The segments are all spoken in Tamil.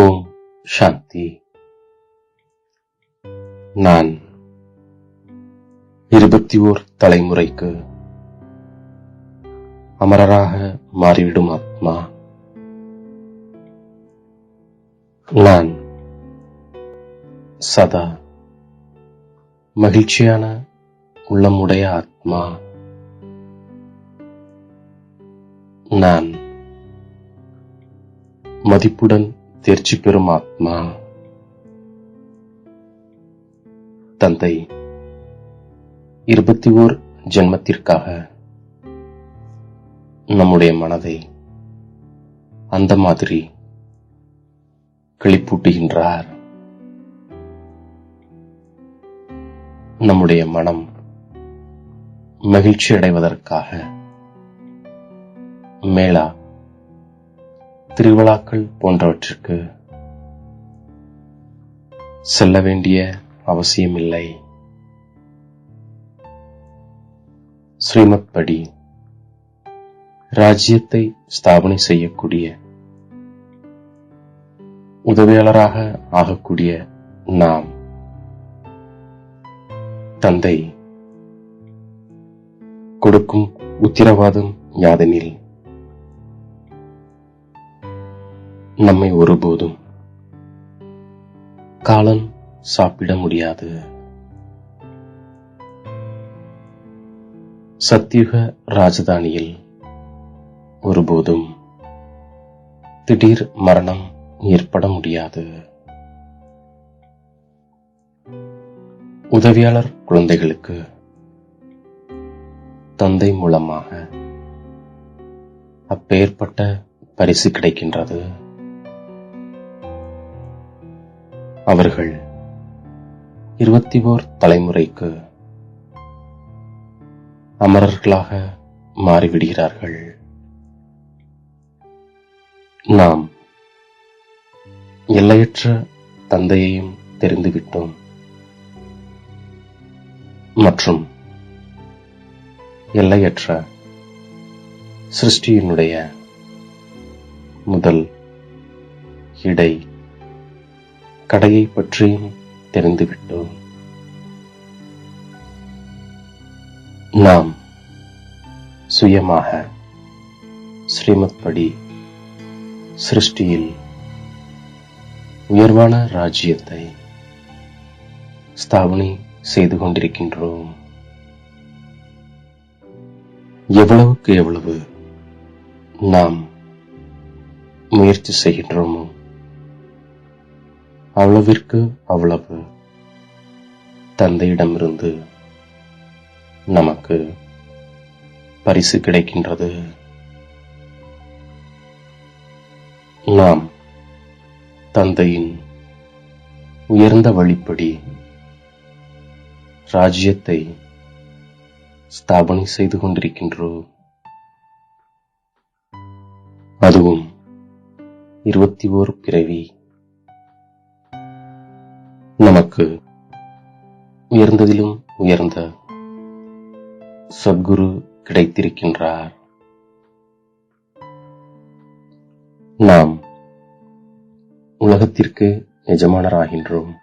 ஓம் சாந்தி. நான் இருபத்தி ஓர் தலைமுறைக்கு அமரராக மாறிவிடும் ஆத்மா. நான் சதா மகிழ்ச்சியான உள்ளமுடைய ஆத்மா. நான் மதிப்புடன் தேர்ச்சி பெறும் ஆத்மா. தந்தை இருபத்தி ஓர் ஜென்மத்திற்காக நம்முடைய மனதை அந்த மாதிரி கிளிப்பூட்டுகின்றார். நம்முடைய மனம் மகிழ்ச்சி அடைவதற்காக மேலா திருவிழாக்கள் போன்றவற்றிற்கு செல்ல வேண்டிய அவசியமில்லை. ஸ்ரீமத் படி ராஜ்யத்தை ஸ்தாபனை செய்யக்கூடிய உதவியாளராக ஆகக்கூடிய நாம் தந்தை கொடுக்கும் உத்திரவாதம் யாதெனில் நம்மை ஒருபோதும் காலம் சாப்பிட முடியாது. சத்தியுக ராஜதானியில் ஒருபோதும் திடீர் மரணம் ஏற்பட முடியாது. உதவியாளர் குழந்தைகளுக்கு தந்தை மூலமாக அப்பேற்பட்ட பரிசு கிடைக்கின்றது. அவர்கள் இருபத்தி ஓர் தலைமுறைக்கு அமரர்களாக மாறிவிடுகிறார்கள். நாம் எல்லையற்ற தந்தையையும் தெரிந்துவிட்டோம். மற்றும் எல்லையற்ற சிருஷ்டியினுடைய முதல் இடை கடையை பற்றியும் தெரிந்துவிட்டோம். நாம் சுயமாக ஸ்ரீமத் படி சிருஷ்டியில் உயர்வான ராஜ்யத்தை ஸ்தாபனை செய்து கொண்டிருக்கின்றோம். எவ்வளவுக்கு எவ்வளவு நாம் முயற்சி செய்கின்றோமோ அவ்வளவிற்கு அவ்வளவு. தந்தையிடமிருந்து நமக்கு பரிசு கிடைக்கின்றது. நாம் தந்தையின் உயர்ந்த வழிப்படி ராஜ்யத்தை ஸ்தாபனை செய்து கொண்டிருக்கின்றோம். அதுவும் இருபத்தி ஓர் பிறவி நமக்கு உயர்ந்ததிலும் உயர்ந்த சத்குரு கிடைத்திருக்கின்றார். நாம் உலகத்திற்கு எஜமானராகின்றோம்.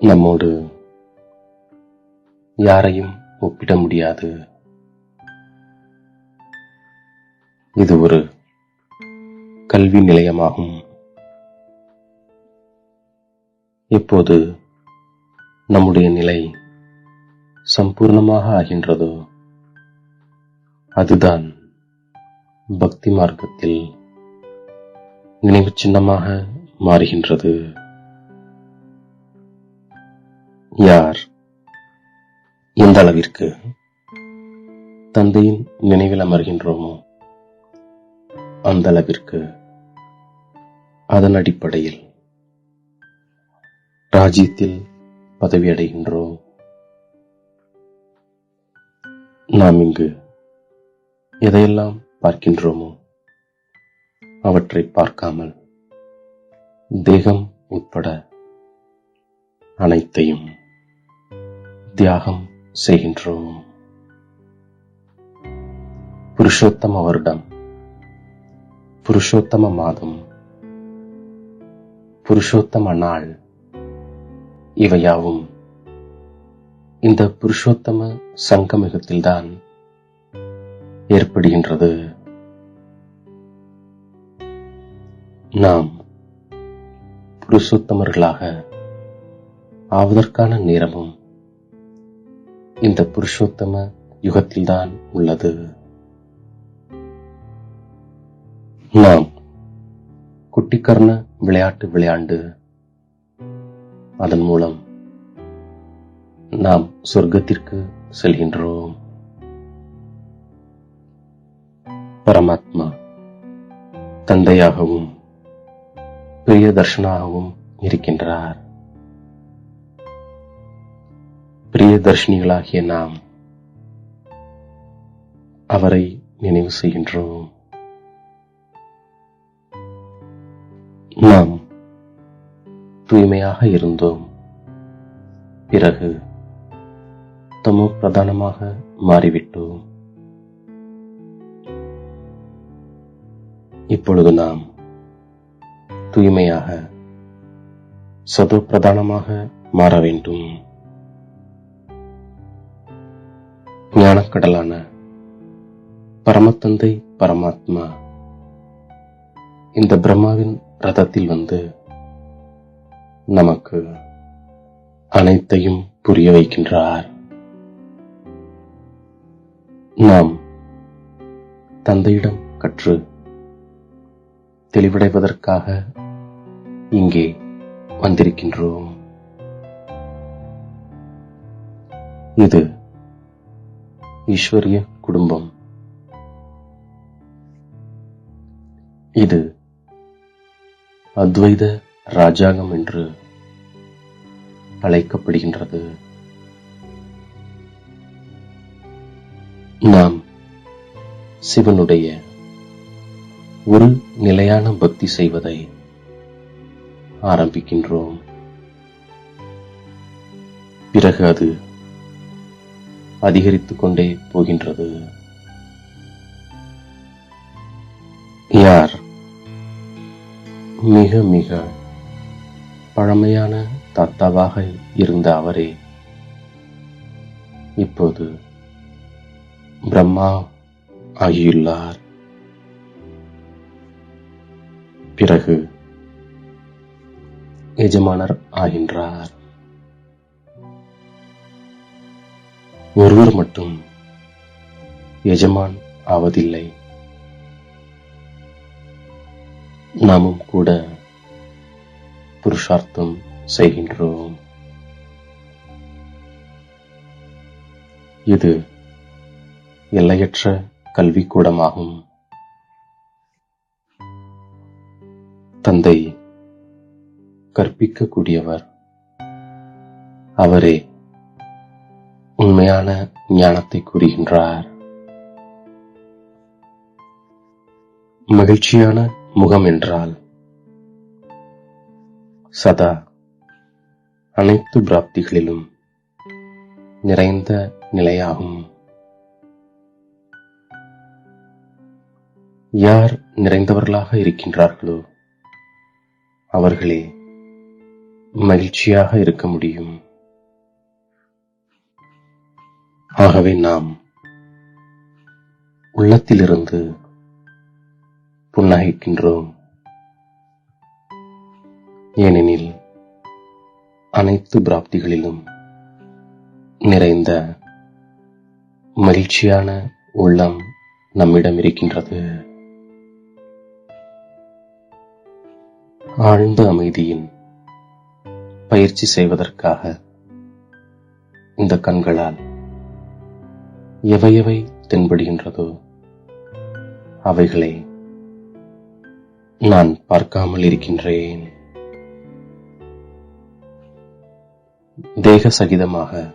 நம்மோடு யாரையும் ஒப்பிட முடியாது. இது ஒரு கல்வி நிலையமாகும். எப்போது நம்முடைய நிலை சம்பூர்ணமாக ஆகின்றதோ? அதுதான் பக்தி மார்க்கத்தில் நினைவு சின்னமாக மாறுகின்றது. யார் எந்த அளவிற்கு தந்தையின் நினைவில் அமர்கின்றோமோ அந்த அளவிற்கு அதன் அடிப்படையில் ராஜ்யத்தில் பதவி அடைகின்றோம் நாம் இங்கு எதையெல்லாம் பார்க்கின்றோமோ அவற்றை பார்க்காமல் தேகம் உட்பட அனைத்தையும் தியாகம் செய்கின்றோம். புருஷோத்தம வருடம் புருஷோத்தம மாதம் புருஷோத்தம நாள் இவையாவும். இந்த புருஷோத்தம சங்கமிகத்தில்தான் ஏற்படுகின்றது. நாம் புருஷோத்தமர்களாக ஆவதற்கான நேரமும் இந்த புருஷோத்தம யுகத்தில்தான் உள்ளது. நாம் குட்டிக்கர்ண விளையாட்டு விளையாண்டு அதன் மூலம் நாம் சொர்க்கத்திற்கு செல்கின்றோம். பரமாத்மா தந்தையாகவும் பிரியதர்ஷனாகவும் இருக்கின்றார். பிரியதர்ஷினிகளாகிய நாம் அவரை நினைவு செய்கின்றோம். தூய்மையாக இருந்தோம். பிறகு தமோ பிரதானமாக மாறிவிட்டோம். இப்பொழுது நாம் தூய்மையாக சதோ பிரதானமாக மாற வேண்டும். ஞானக்கடலான பரமத்தந்தை பரமாத்மா இந்த பிரம்மாவின் ரதத்தில் வந்து நமக்கு அனைத்தையும் புரிய வைக்கின்றார். நாம் தந்தையிடம் கற்று தெளிவடைவதற்காக இங்கே வந்திருக்கின்றோம். இது ஈஸ்வரிய குடும்பம். இது அத்வைத ராஜாங்கம் என்று அழைக்கப்படுகின்றது. நாம் சிவனுடைய ஒரு நிலையான பக்தி செய்வதை ஆரம்பிக்கின்றோம். பிறகு அது அதிகரித்துக் கொண்டே போகின்றது. யார் மிக மிக பழமையான தாத்தாவாக இருந்த அவரே. இப்போது பிரம்மா ஆகியுள்ளார். பிறகு எஜமானர் ஆகின்றார். ஒருவர் மட்டும் எஜமான் ஆவதில்லை. நாமும் கூட புருஷார்த்தம் செய்கின்றோம். இது எல்லையற்ற கல்விக்கூடமாகும். தந்தை கற்பிக்கக்கூடியவர். அவரே உண்மையான ஞானத்தை கூறுகின்றார். மகிழ்ச்சியான முகம் என்றால் சதா அனைத்து பிராப்திகளிலும் நிறைந்த நிலையாகும். யார் நிறைந்தவர்களாக இருக்கின்றார்களோ அவர்களே மகிழ்ச்சியாக இருக்க முடியும். ஆகவே நாம் உள்ளத்திலிருந்து புன்னகைக்கின்றோம். ஏனெனில் அனைத்து பிராப்திகளிலும் நிறைந்த மகிழ்ச்சியான உள்ளம் நம்மிடம் இருக்கின்றது. ஆழ்ந்த அமைதியின் பயிற்சி செய்வதற்காக இந்த கண்களால் எவையவை தென்படுகின்றதோ அவைகளை நான் பார்க்காமல் இருக்கின்றேன். தேக சகிதமாக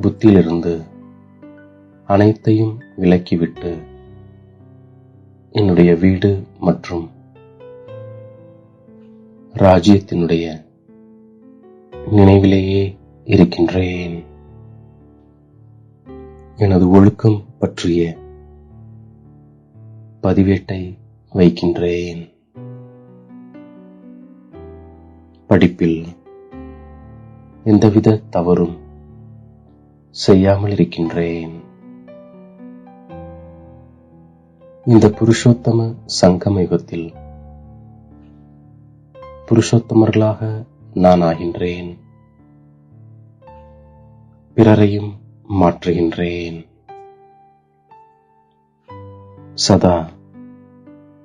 புத்தியிலிருந்து அனைத்தையும் விலக்கிவிட்டு என்னுடைய வீடு மற்றும் ராஜ்யத்தினுடைய நினைவிலேயே இருக்கின்றேன். எனது ஒழுக்கம் பற்றிய பதிவேட்டை வைக்கின்றேன். படிப்பில் எந்தவித தவறும் செய்யாமல் இருக்கின்றேன் இந்த புருஷோத்தம சங்கமயுகத்தில் புருஷோத்தமர்களாக நான் ஆகின்றேன். பிறரையும் மாற்றுகின்றேன். சதா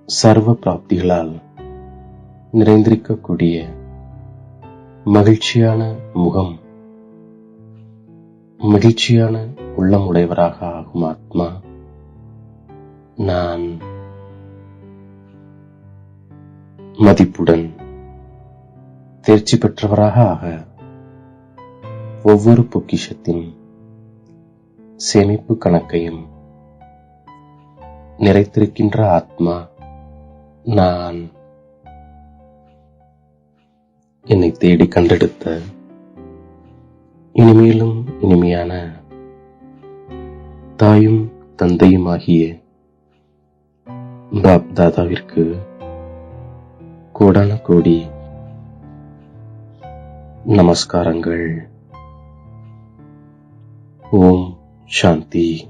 சர்வ பிராப்திகளால் நிறைந்திருக்கக்கூடிய மகிழ்ச்சியான முகம். மகிழ்ச்சியான உள்ளம் உடையவராக ஆகும் ஆத்மா. நான் மதிப்புடன் தேர்ச்சி பெற்றவராக ஆக ஒவ்வொரு பொக்கிஷத்தின் சேமிப்பு கணக்கையும் நிறைத்திருக்கின்ற ஆத்மா நான் என்னை தேடி கண்டெடுத்த இனிமேலும் இனிமையான தாயும் தந்தையும் ஆகிய பாப் தாதாவிற்கு கோடான கோடி நமஸ்காரங்கள். ஓம் சாந்தி.